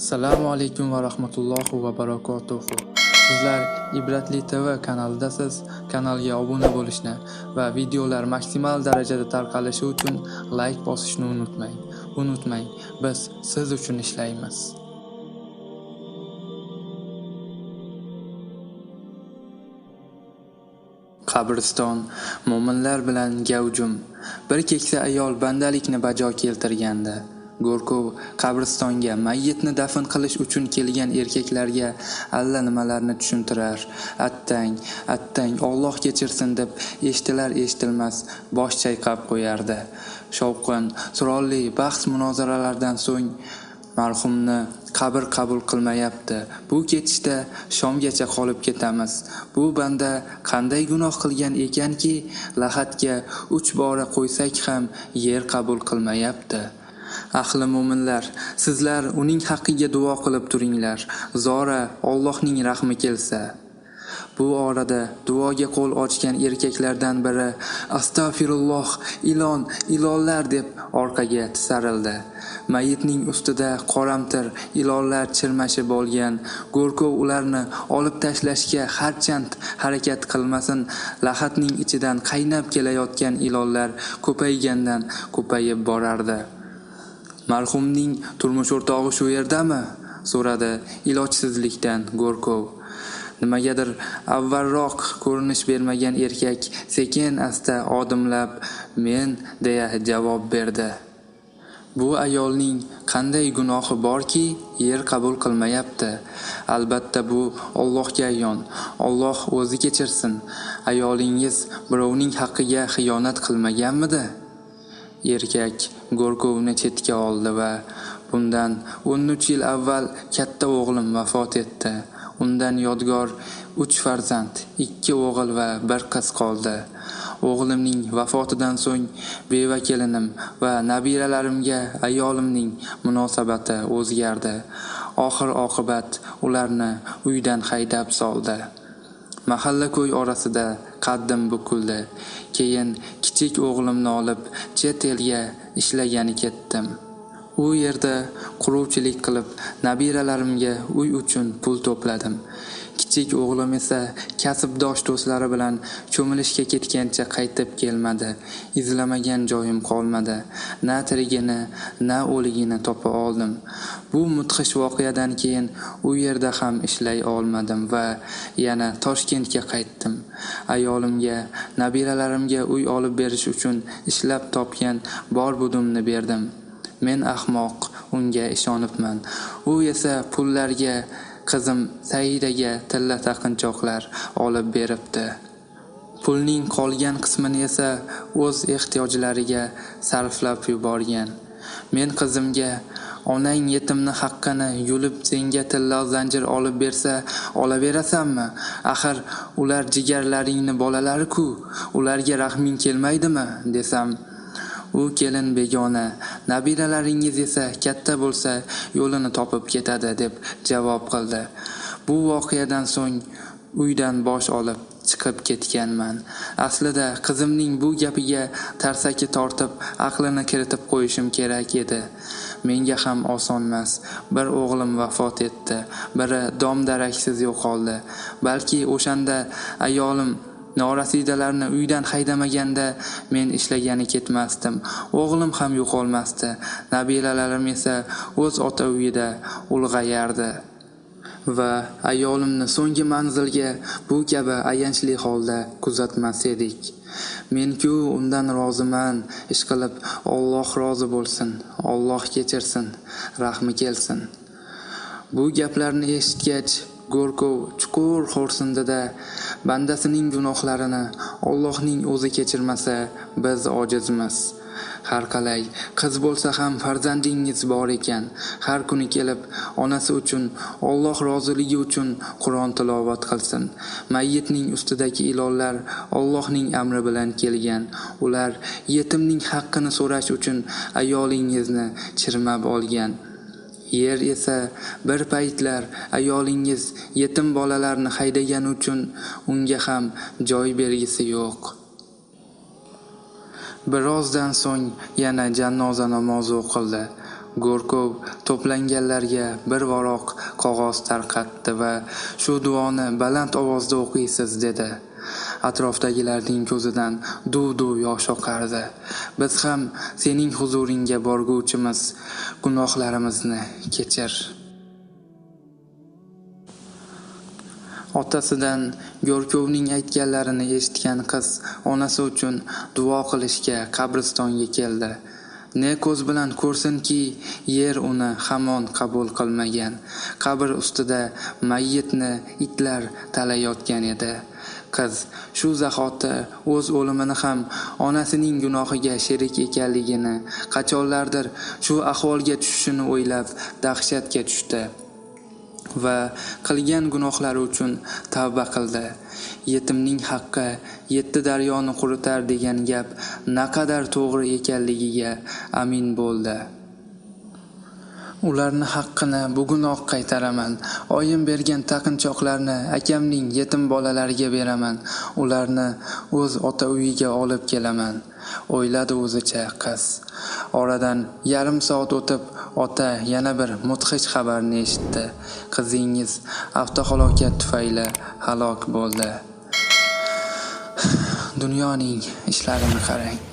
Assalomu alaykum va rahmatullohi va barakotuh. Sizlar Ibratli TV kanalidasiz. Kanalga obuna bo'lishni va videolar maksimal darajada tarqalishi uchun like bosishni unutmang. Unutmang, biz siz uchun ishlaymiz. Qabriston mo'minlar bilan gavjum. Bir keksa ayol bandalikni bajo keltirgandi. Go'rkov qabristonga mayyitni dafn qilish uchun kelgan erkaklarga allanimalarni tushuntirar. Attang, attang, Alloh kechirsin deb eshitilar eshitilmas bosh chayqab qo'yardi. Shovqin, surolli bahs munozaralardan so'ng marhumni qabr qabul qilmayapti. Bu ketishda shomgacha qolib ketamiz. Bu banda qanday gunoh qilgan ekanki, lahatga 3 bora qo'ysak ham yer qabul qilmayapti. Ahli mo'minlar, sizlar uning haqqiga duo qilib turinglar. Zora Allohning rahmi kelsa. Bu orada duoga qo'l ochgan erkaklardan biri astag'firulloh, ilon, ilonlar deb orqaga tisarildi. Mayitning ustida qoramtir ilonlar chirmashib olgan. Go'rkov ularni olib tashlashga harchand harakat qilmasin, lahatning ichidan qaynab kelayotgan ilonlar ko'paygandan ko'payib borardi. Marhumning turmush o'rtog'i shu yerdami? so'radi ilojsizlikdan Go'rkov. Nimagadir avvalroq ko'rinish bermagan erkak sekin asta odimlab "Men" deya javob berdi. Bu ayolning qanday gunohi borki, yer qabul qilmayapti? Albatta bu Allohga ayon. Alloh o'zi kechirsin. Ayolingiz birovning haqqiga xiyonat qilmaganmidi? Erkak Go'rkovni chetga oldi va bundan 13 yil avval katta o'g'lim vafot etdi. Undan yodgor 3 farzand, 2 o'g'il va 1 qiz qoldi. O'g'limning vafotidan so'ng beva kelinim va nabiralarimga ayolimning munosabati o'zgardi. Oxir oqibat ularni uydan haydab soldi. Mahalla-ko'y orasida qaddim bukildi. Keyin kichik o'g'limni olib chet elga ishlagani ketdim. U yerda quruvchilik qilib, nabiralarimga uy uchun pul to'pladim. Kichik o'g'lim esa kasbdosh do'stlari bilan cho'milishga ketgancha qaytib kelmadi. Izlamagan joyim qolmadi. Na tirigini, na o'ligini topa oldim. Bu mudhish voqeadan keyin u yerda ham ishlay olmadim va yana Toshkentga qaytdim. Ayolimga, nabiralarimga uy olib berish uchun ishlab topgan bor budimni berdim. Men ahmoq unga ishonibman. U esa pullarga qizim Saidaga tilla taqinchoqlar olib beribdi. Pulning qolgan qismini esa o'z ehtiyojlariga sarflab yuborgan. Men qizimga onang yetimni haqqini yulib senga tilla zanjir olib bersa olaverasanmi? Axir ular jigarlaringni bolalari-ku, ularga rahming kelmaydimi desam U kelin begona, nabiralaringiz esa katta bo'lsa yo'lini topib ketadi deb javob qildi. Bu voqeadan so'ng uydan bosh olib chiqib ketganman. Aslida qizimning bu gapiga tarsaki tortib, aqlini kiritib qo'yishim kerak edi. Menga ham osonmas. Bir o'g'lim vafot etdi, biri dom-daraksiz yo'qoldi. Balki o'shanda ayolim Norasidalarni uydan haydamaganda men ishlagani ketmasdim. O'g'lim ham yo'qolmasdi. Nabiralarim esa o'z ota uyida ulg'ayardi. Va ayolimni so'nggi manzilga bu kabi ayanchli holda kuzatmas edik. menku undan roziman, ishqilib Alloh rozi bo'lsin, Alloh kechirsin, rahmi kelsin. Bu gaplarni eshitgach Go'rkov chuqur xo'rsindida bandasining gunohlarini Allohning o'zi kechirmasa biz ojizmiz. Har qalay qiz bo'lsa ham farzandingiz bor ekan, har kuni kelib onasi uchun Alloh roziligi uchun Qur'on tilovat qilsin. Mayyitning ustidagi ilonlar Allohning amri bilan kelgan. Ular yetimning haqqini so'rash uchun ayolingizni chirmab olgan. Yer esa bir paytlar ayolingiz yetim bolalarni haydagani uchun unga ham joy bergisi yo'q. Birozdan so'ng yana janoza namozi o'qildi. Go'rkov to'planganlarga bir varoq qog'oz tarqatdi va shu duoni baland ovozda o'qiysiz dedi. Atrofdagilarning ko'zidan duv-duv yosh oqardi. Biz ham sening huzuringga borguvchimiz, gunohlarimizni kechir. Otasidan Go'rkovning aytganlarini eshitgan qiz onasi uchun duo qilishga qabristonga keldi. Ne ko'z bilan ko'rsinki, yer uni hamon qabul qilmagan. Qabr ustida mayyitni itlar talayotgan edi. Qiz shu zahoti o'z o'limini ham onasining gunohiga sherik ekanligini, qachonlardir shu ahvolga tushishini o'ylab dahshatga tushdi. va qilgan gunohlari uchun tavba qildi. Yetimning haqqi yetti daryoni quritar degan gap naqadar to'g'ri ekanligiga amin bo'ldi. Ularni haqqini bugunoq qaytaraman. Oyim bergan taqinchoqlarni akamning yetim bolalariga beraman. Ularni o'z ota uyiga olib kelaman. o'yladi o'zicha qiz. Oradan yarim soat o'tib ota yana bir mudhish xabarni eshitdi. Qizingiz avtohalokat tufayli halok bo'ldi. Dunyoning ishlarini qarang.